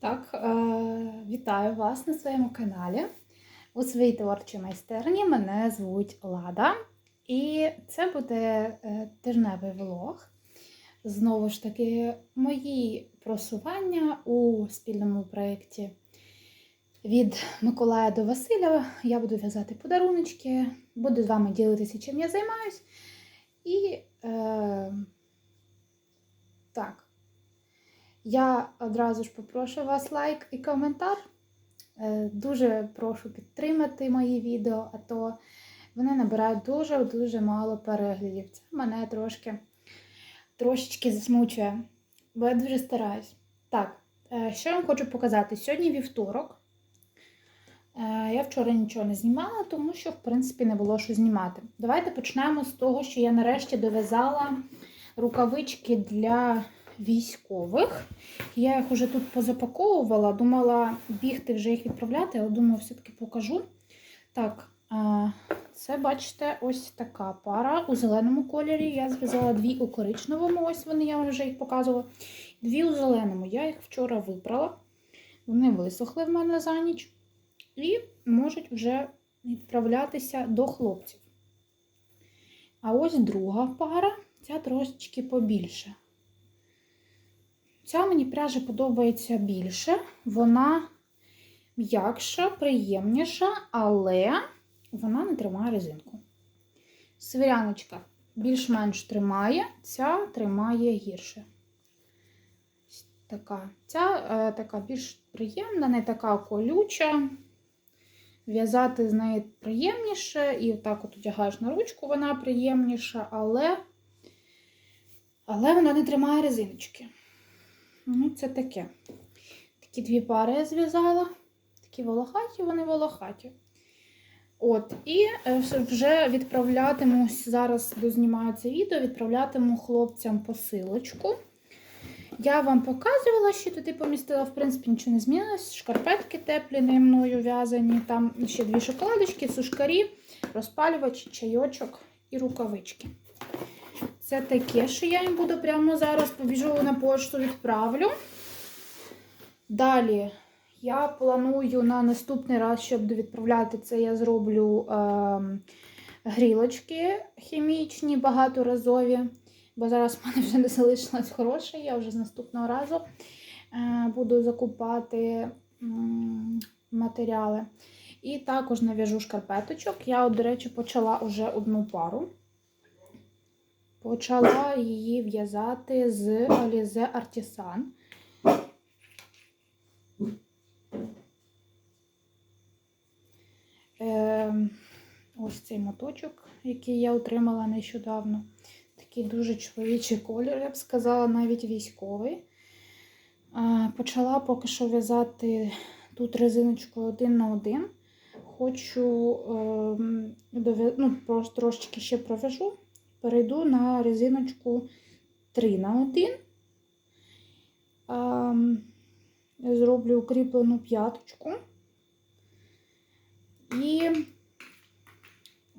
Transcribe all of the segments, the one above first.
Так, е, вітаю вас на своєму каналі. У своїй творчій майстерні мене звуть Лада. І це буде е, тижневий влог. Знову ж таки, мої просування у спільному проєкті від Миколая до Василя. Я буду в'язати подаруночки, буду з вами ділитися, чим я займаюсь. І е, так. Я одразу ж попрошу вас лайк і коментар. Е, Дуже прошу підтримати мої відео, а то вони набирають дуже-дуже мало переглядів. Це мене трошки трошечки засмучує, бо я дуже стараюсь. Так, е, що я вам хочу показати? Сьогодні вівторок. Е, Я вчора нічого не знімала, тому що, в принципі, не було що знімати. Давайте почнемо з того, що я нарешті дов'язала рукавички для військових. Я їх вже тут позапаковувала, думала бігти вже їх відправляти, але думаю, все-таки покажу. Так, це, бачите, ось така пара у зеленому кольорі. Я зв'язала дві у коричневому, ось вони, я вже їх показувала. Дві у зеленому. Я їх вчора вибрала. Вони висохли в мене за ніч і можуть вже відправлятися до хлопців. А ось друга пара, ця трошечки побільше. Ця мені пряжа подобається більше, вона м'якша, приємніша, але вона не тримає резинку. Свиряночка більш-менш тримає, ця тримає гірше. Така. Ця е, така більш приємна, не така колюча. В'язати з неї приємніше, і так от одягаєш на ручку, вона приємніша, але, але вона не тримає резиночки. Ну, це таке. Такі дві пари я зв'язала. Такі волохаті, вони волохаті. От, і е, вже відправлятиму, зараз дознімаю це відео, відправлятиму хлопцям посилочку. Я вам показувала, що туди помістила, в принципі, нічого не змінилось. Шкарпетки теплі не мною в'язані. Там ще дві шоколадочки, сушкарі, розпалювач, чайочок і рукавички. Це таке, що я їм буду прямо зараз побіжу на пошту відправлю. Далі я планую на наступний раз, щоб відправляти це, я зроблю е, грілочки хімічні, багаторазові. Бо зараз в мене вже не залишилось хороше, я вже з наступного разу е, буду закупати матеріали. І також нав'яжу шкарпеточок. Я, до речі, почала вже одну пару. Почала її в'язати з Alize Artisan. Е, ось цей моточок, який я отримала нещодавно. Такий дуже чоловічий колір, я б сказала, навіть військовий. Почала поки що в'язати тут резиночкою один на один. Хочу е, ну, трошечки ще провяжу перейду на резиночку 3 на 1. Зроблю укріплену п'яточку. І,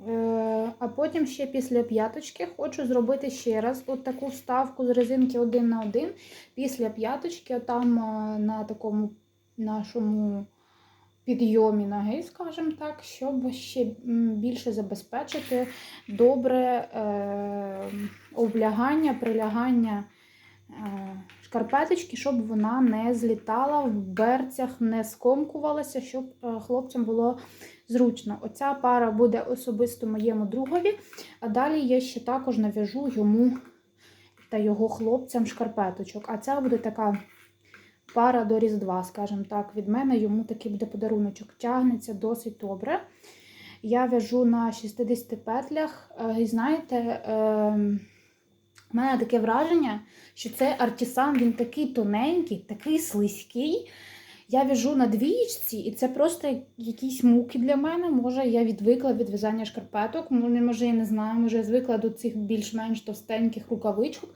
е, а потім ще після п'яточки хочу зробити ще раз от таку вставку з резинки 1 на 1. Після п'яточки, там на такому нашому підйомі ноги, скажімо так, щоб ще більше забезпечити добре е, облягання, прилягання е, шкарпеточки, щоб вона не злітала в берцях, не скомкувалася, щоб е, хлопцям було зручно. Оця пара буде особисто моєму другові, а далі я ще також нав'яжу йому та його хлопцям шкарпеточок. А ця буде така пара до Різдва, скажімо так, від мене йому такий буде подаруночок. Тягнеться досить добре. Я в'яжу на 60 петлях. І знаєте, в мене таке враження, що цей артісан він такий тоненький, такий слизький. Я в'яжу на двієчці, і це просто якісь муки для мене. Може, я відвикла від в'язання шкарпеток, може, я не знаю, може, я звикла до цих більш-менш товстеньких рукавичок.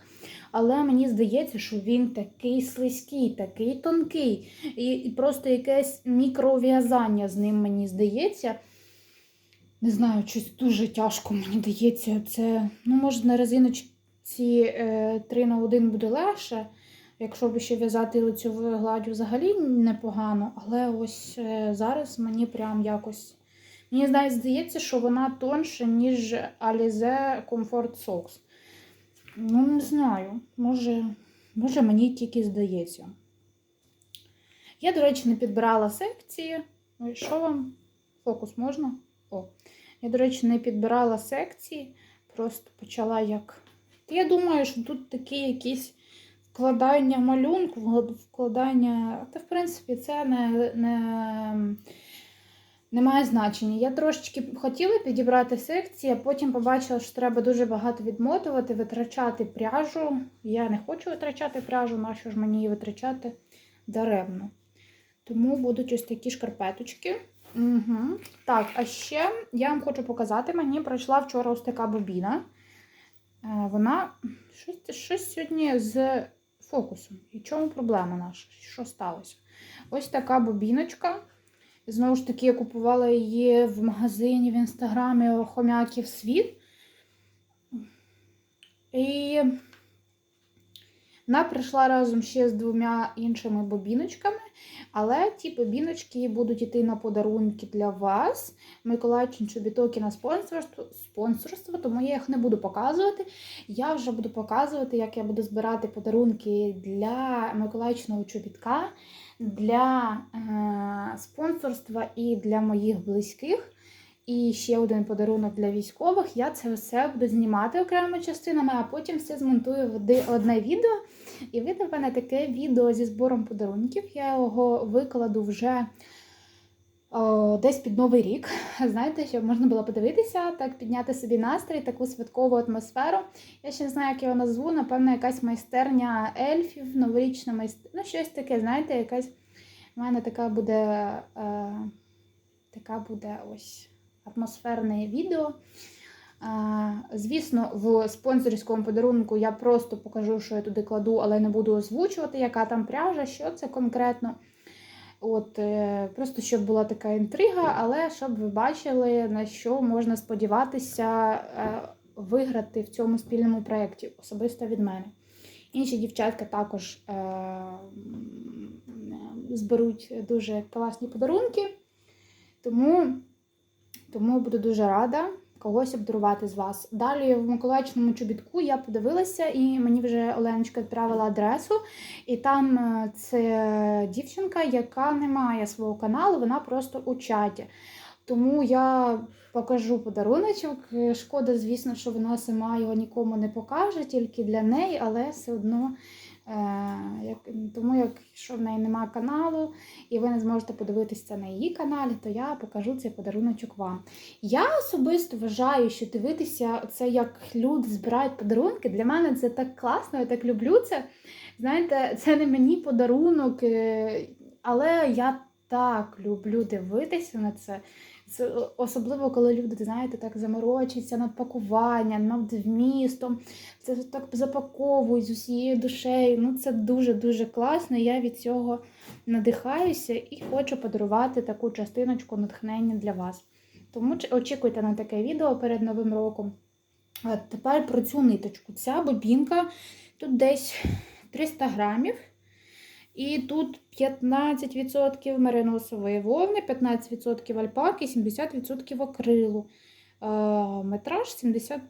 Але мені здається, що він такий слизький, такий тонкий. І просто якесь мікров'язання з ним, мені здається. Не знаю, щось дуже тяжко, мені здається. Це, ну, може, на резиночці 3 е, на 1 буде легше. Якщо б ще в'язати лицьовою гладдю взагалі непогано, але ось е, зараз мені прям якось. Мені здається, що вона тонша, ніж Alize Comfort Socks. Ну, не знаю. Може, може мені тільки здається. Я, до речі, не підбирала секції. Ой, що вам? Фокус можна? О. Я, до речі, не підбирала секції, просто почала як. Я думаю, що тут такі якісь вкладання малюнку, вкладання. Та, в принципі, це не, не, не має значення. Я трошечки хотіла підібрати секції, а потім побачила, що треба дуже багато відмотувати, витрачати пряжу. Я не хочу витрачати пряжу, нащо ж мені її витрачати даремно. Тому будуть ось такі шкарпеточки. Угу. Так, а ще я вам хочу показати, мені пройшла вчора ось така бобіна. Е, Вона щось, щось сьогодні з фокусом. І чому проблема наша? Що сталося? Ось така бобіночка. Знову ж таки, я купувала її в магазині в інстаграмі Хомяків Світ. І вона прийшла разом ще з двома іншими бобіночками, але ті бобіночки будуть йти на подарунки для вас. Миколаївчин чобіток і на спонсорство, спонсорство, тому я їх не буду показувати. Я вже буду показувати, як я буду збирати подарунки для Миколаївчиного чобітка, для е, спонсорства і для моїх близьких. І ще один подарунок для військових. Я це все буду знімати окремими частинами, а потім все змонтую в одне відео. І вийде в мене таке відео зі збором подарунків. Я його викладу вже десь під Новий рік. Знаєте, щоб можна було подивитися, так підняти собі настрій, таку святкову атмосферу. Я ще не знаю, як його назву. Напевно, якась майстерня ельфів, новорічна майстерня. Ну, щось таке, знаєте, якась в мене така буде. Е... Така буде ось атмосферне відео. А, Звісно, в спонсорському подарунку я просто покажу, що я туди кладу, але не буду озвучувати, яка там пряжа, що це конкретно. От, е, Просто щоб була така інтрига, але щоб ви бачили, на що можна сподіватися е, виграти в цьому спільному проєкті, особисто від мене. Інші дівчатка також е, зберуть дуже класні подарунки. Тому, тому буду дуже рада когось обдарувати з вас. Далі в Миколаївчиному чобітку я подивилася, і мені вже Оленочка відправила адресу. І там е, це дівчинка, яка не має свого каналу, вона просто у чаті. Тому я покажу подаруночок. Е, Шкода, звісно, що вона сама його нікому не покаже, тільки для неї, але все одно. Е, тому, якщо в неї немає каналу, і ви не зможете подивитися на її каналі, то я покажу цей подаруночок вам. Я особисто вважаю, що дивитися це, як люди збирають подарунки, для мене це так класно, я так люблю це. Знаєте, це не мені подарунок, е, але я так люблю дивитися на це. Це особливо, коли люди, знаєте, так заморочаться над пакуванням, над вмістом, це так запаковують з усією душею. Ну, це дуже-дуже класно. Я від цього надихаюся і хочу подарувати таку частиночку натхнення для вас. Тому очікуйте на таке відео перед Новим роком. А тепер про цю ниточку. Ця бобінка тут десь 300 грамів. І тут 15% мериносової вовни, 15% альпаки, 70% акрилу. Е, Метраж 70,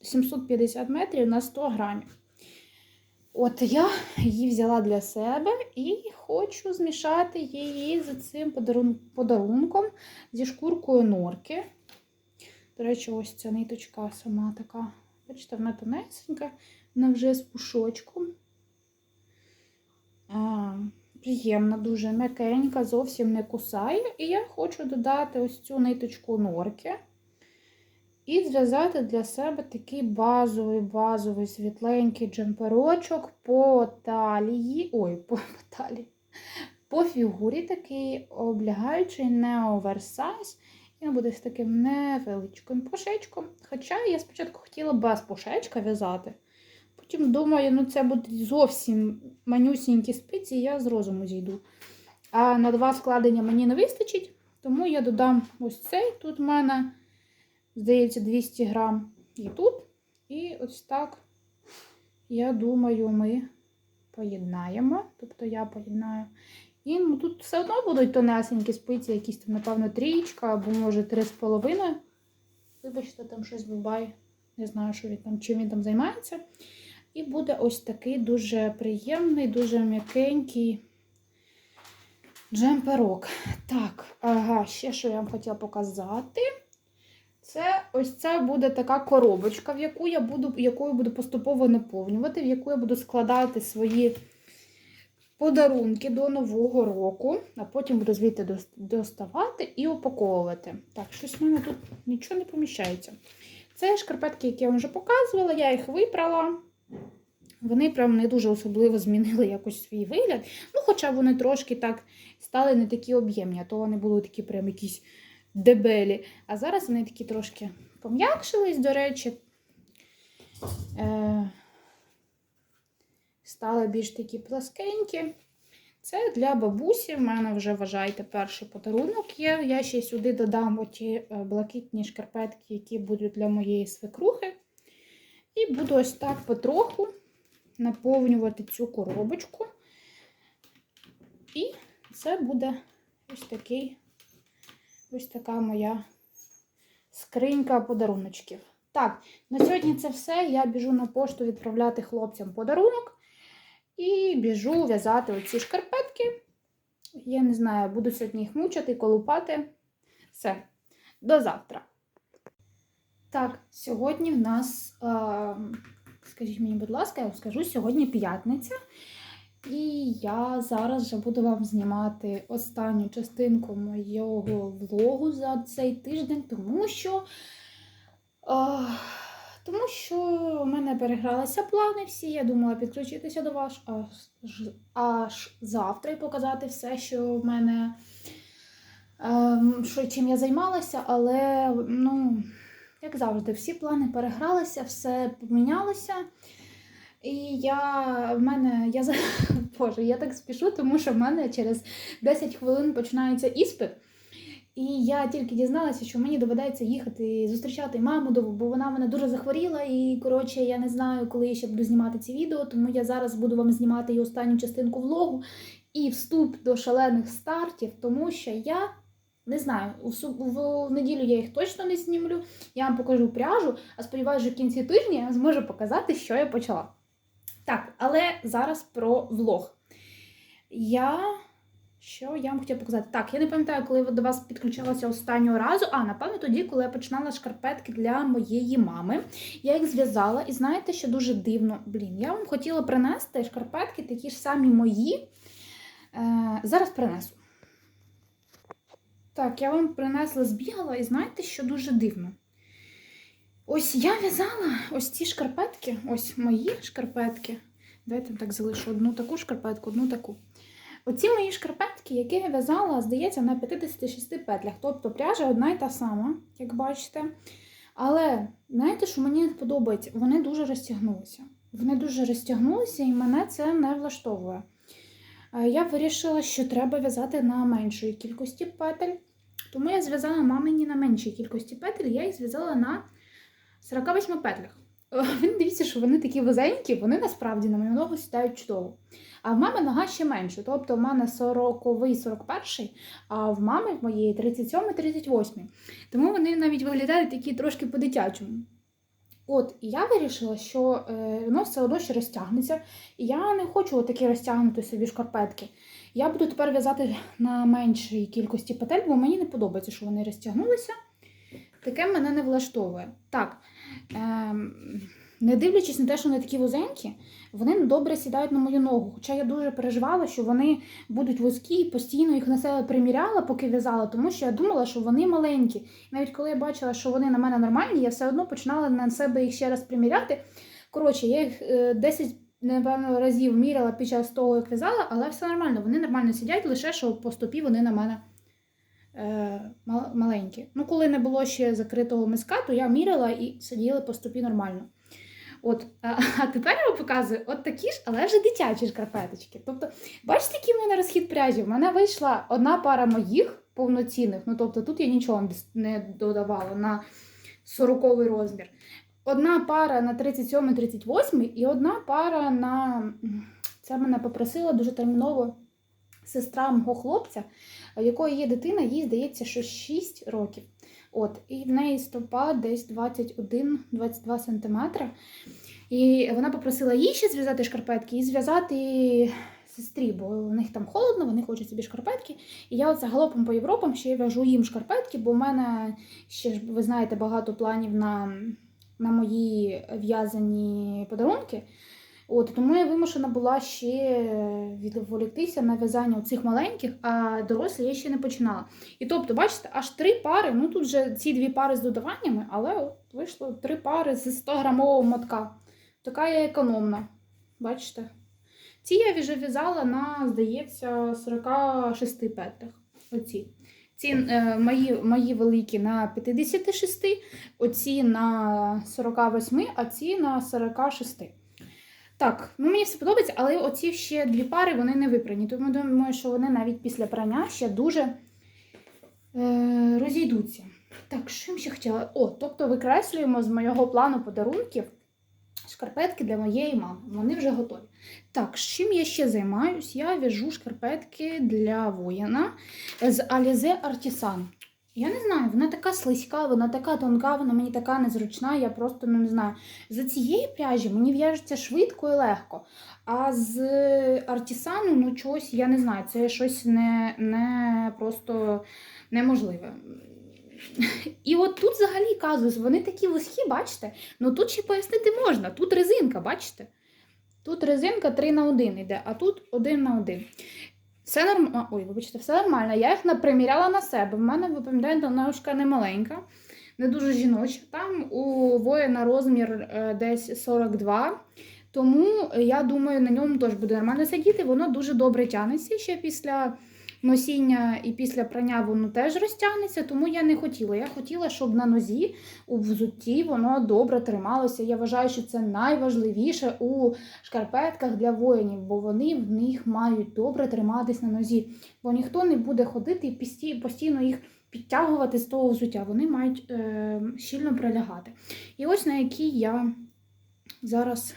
750 метрів на 100 грамів. От я її взяла для себе і хочу змішати її з цим подарунком зі шкуркою норки. До речі, ось ця ниточка сама така. Бачите, вона тонесенька, вона вже з пушочком. Приємна, дуже м'якенька, зовсім не кусає. І я хочу додати ось цю ниточку норки і зв'язати для себе такий базовий, базовий світленький джемперочок по талії. Ой, по, по талії. По фігурі такий облягаючий не оверсайз. Він буде з таким невеличким пушечком. Хоча я спочатку хотіла без пушечка в'язати. Потім думаю, ну це будуть зовсім манюсінькі спиці, і я з розуму зійду. А на два складення мені не вистачить, тому я додам ось цей. Тут в мене, здається, 200 грам і тут. І ось так, я думаю, ми поєднаємо. Тобто я поєднаю. І ну, тут все одно будуть тонесенькі спиці, якісь там, напевно, трієчка або може три з половиною. Вибачте, там щось буває. Не знаю, що він там, чим він там займається. І буде ось такий дуже приємний, дуже м'якенький джемперок. Так, ага, ще що я вам хотіла показати. Це ось це буде така коробочка, в яку я буду, яку буду поступово наповнювати, в яку я буду складати свої подарунки до Нового року, а потім буду звідти доставати і упаковувати. Так, щось в мене тут нічого не поміщається. Це шкарпетки, які я вам вже показувала, я їх випрала. Вони прям не дуже особливо змінили якось свій вигляд. Ну, хоча вони трошки так стали не такі об'ємні, а то вони були такі прям якісь дебелі. А зараз вони такі трошки пом'якшились, до речі. Е, стали більш такі пласкенькі. Це для бабусі. В мене вже, вважайте, перший подарунок є. Я ще сюди додам оті е, блакитні шкарпетки, які будуть для моєї свекрухи. І буду ось так потроху наповнювати цю коробочку. І це буде ось такий, ось така моя скринька подаруночків. Так, на сьогодні це все. Я біжу на пошту відправляти хлопцям подарунок. І біжу в'язати оці шкарпетки. Я не знаю, буду сьогодні їх мучити, колупати. Все, до завтра. Так, сьогодні в нас, е, скажіть мені, будь ласка, я вам скажу, сьогодні п'ятниця. І я зараз вже буду вам знімати останню частинку моєго влогу за цей тиждень, тому що. е, тому що у мене перегралися плани всі. Я думала підключитися до вас аж, аж завтра і показати все, що в мене ем, що, чим я займалася, але ну, як завжди, всі плани перегралися, все помінялося. І я в мене, я за Боже, я так спішу, тому що в мене через 10 хвилин починається іспит. І я тільки дізналася, що мені доведеться їхати зустрічати маму, бо вона мене дуже захворіла. І коротше, я не знаю, коли я ще буду знімати ці відео, тому я зараз буду вам знімати і останню частинку влогу і вступ до шалених стартів, тому що я не знаю, у суб- в неділю я їх точно не знімлю. Я вам покажу пряжу, а сподіваюся, що в кінці тижня я зможу показати, що я почала. Так, але зараз про влог. Я. Що я вам хотіла показати? Так, я не пам'ятаю, коли до вас підключалася останнього разу. А, напевно, тоді, коли я починала шкарпетки для моєї мами. Я їх зв'язала, і знаєте, що дуже дивно. Блін, я вам хотіла принести шкарпетки, такі ж самі мої. Е, зараз принесу. Так, я вам принесла, збігала, і знаєте, що дуже дивно. Ось я в'язала ось ці шкарпетки, ось мої шкарпетки. Давайте так залишу одну таку шкарпетку, одну таку. Оці мої шкарпетки, які я в'язала, здається, на 56 петлях. Тобто пряжа одна й та сама, як бачите. Але знаєте, що мені подобається? Вони дуже розтягнулися. Вони дуже розтягнулися, і мене це не влаштовує. Я вирішила, що треба в'язати на меншої кількості петель. Тому я зв'язала мамині на меншій кількості петель, я їх зв'язала на 48 петлях. Ви дивіться, що вони такі вузенькі, вони насправді на мою ногу сідають чудово. А в мами нога ще менше. Тобто в мене 40-й, 41, а в мами в моєї 37 38. Тому вони навіть виглядають такі трошки по-дитячому. От, і я вирішила, що е, воно все одно ще розтягнеться. І я не хочу такі розтягнути собі шкарпетки. Я буду тепер в'язати на меншій кількості петель, бо мені не подобається, що вони розтягнулися. Таке мене не влаштовує. Так, ем, не дивлячись на те, що вони такі вузенькі, вони добре сідають на мою ногу. Хоча я дуже переживала, що вони будуть вузькі і постійно їх на себе приміряла, поки в'язала, тому що я думала, що вони маленькі. Навіть коли я бачила, що вони на мене нормальні, я все одно починала на себе їх ще раз приміряти. Коротше, я їх е, 10 напевно, разів міряла під час того, як в'язала, але все нормально. Вони нормально сидять, лише що по стопі вони на мене е, маленькі. Ну, коли не було ще закритого миска, то я міряла і сиділи по стопі нормально. От, а, тепер я вам показую от такі ж, але вже дитячі шкарпеточки. Тобто, бачите, який в мене розхід пряжі? В мене вийшла одна пара моїх повноцінних, ну тобто тут я нічого не додавала на 40 розмір. Одна пара на 37-38 і одна пара на. Це мене попросила дуже терміново сестра мого хлопця, якої є дитина, їй здається, що 6 років. От, і в неї стопа десь 21-22 сантиметри. І вона попросила їй ще зв'язати шкарпетки і зв'язати сестрі, бо у них там холодно, вони хочуть собі шкарпетки. І я оце галопом по Європам ще в'яжу їм шкарпетки, бо в мене ще ж, ви знаєте, багато планів на, на мої в'язані подарунки. От, тому я вимушена була ще відволіктися на в'язання цих маленьких, а дорослі я ще не починала. І тобто, бачите, аж три пари. Ну тут вже ці дві пари з додаваннями, але от вийшло три пари з 100 грамового мотка. Така я економна. Бачите? Ці я вже в'язала на, здається, 46 петлях. Оці. Ці е, мої, мої великі на 56, оці на 48, а ці на 46. Так, ну мені все подобається, але оці ще дві пари вони не випрані. Тому думаю, що вони навіть після прання ще дуже е, розійдуться. Так, що я ще хотіла? О, тобто викреслюємо з моєго плану подарунків шкарпетки для моєї мами. Вони вже готові. Так, з чим я ще займаюсь? Я в'яжу шкарпетки для воїна з Alize Artisan. Я не знаю, вона така слизька, вона така тонка, вона мені така незручна, я просто ну, не знаю. З цієї пряжі мені в'яжеться швидко і легко. А з артісану, ну чогось, я не знаю, це щось не, не просто неможливе. І от тут взагалі казус, вони такі вузькі, бачите? Ну тут ще пояснити можна. Тут резинка, бачите? Тут резинка 3 на 1 йде, а тут 1 на 1. Все нормально. Ой, вибачте, все нормально. Я їх наприміряла на себе. В мене, ви пам'ятаєте, ножка не маленька, не дуже жіноча. Там у воїна розмір е, десь 42. Тому я думаю, на ньому теж буде нормально сидіти. Воно дуже добре тянеться ще після носіння і після прання воно теж розтягнеться, тому я не хотіла. Я хотіла, щоб на нозі у взутті воно добре трималося. Я вважаю, що це найважливіше у шкарпетках для воїнів, бо вони в них мають добре триматись на нозі. Бо ніхто не буде ходити і постійно їх підтягувати з того взуття. Вони мають е, щільно прилягати. І ось на якій я зараз,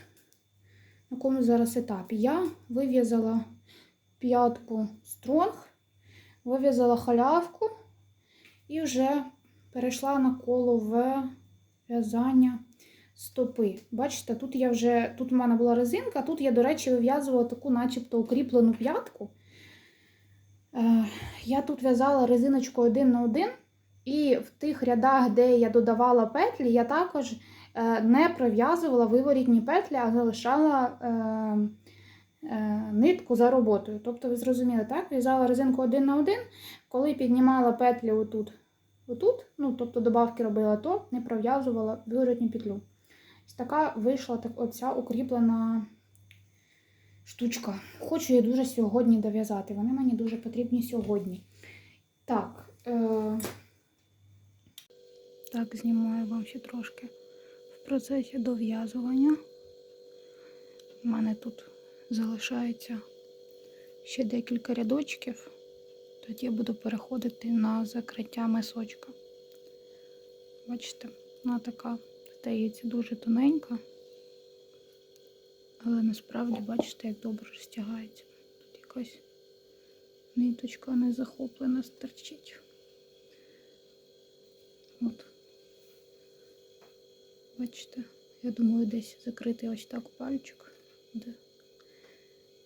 на якому зараз етапі, я вив'язала п'ятку стронг, вив'язала халявку і вже перейшла на колове в'язання стопи. Бачите, тут я вже, тут у мене була резинка, тут я, до речі, вив'язувала таку начебто укріплену п'ятку. Е, Я тут в'язала резиночку один на один, і в тих рядах, де я додавала петлі, я також е, не пров'язувала виворітні петлі, а залишала е, нитку за роботою. Тобто, ви зрозуміли, так? В'язала резинку один на один, коли піднімала петлі отут, отут, ну, тобто добавки робила, то не пров'язувала виворітню петлю. Ось така вийшла так, оця укріплена штучка. Хочу я дуже сьогодні дов'язати. Вони мені дуже потрібні сьогодні. Так. Е... Так, знімаю вам ще трошки в процесі дов'язування. У мене тут залишається ще декілька рядочків. Тоді буду переходити на закриття мисочка. Бачите, вона така здається дуже тоненька. Але насправді бачите, як добре розтягається. Тут якась ниточка не захоплена стерчить. От. Бачите, я думаю, десь закрити ось так пальчик, де,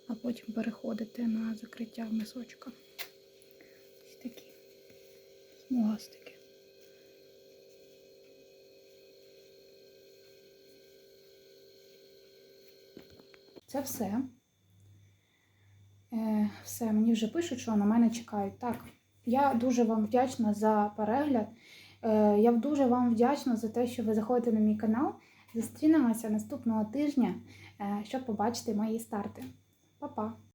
а потім переходити на закриття мисочка. Ось такі смугастики. Це все. Е, все, мені вже пишуть, що на мене чекають. Так, я дуже вам вдячна за перегляд. Е, я дуже вам вдячна за те, що ви заходите на мій канал. Зустрінемося наступного тижня, е, щоб побачити мої старти. Па-па!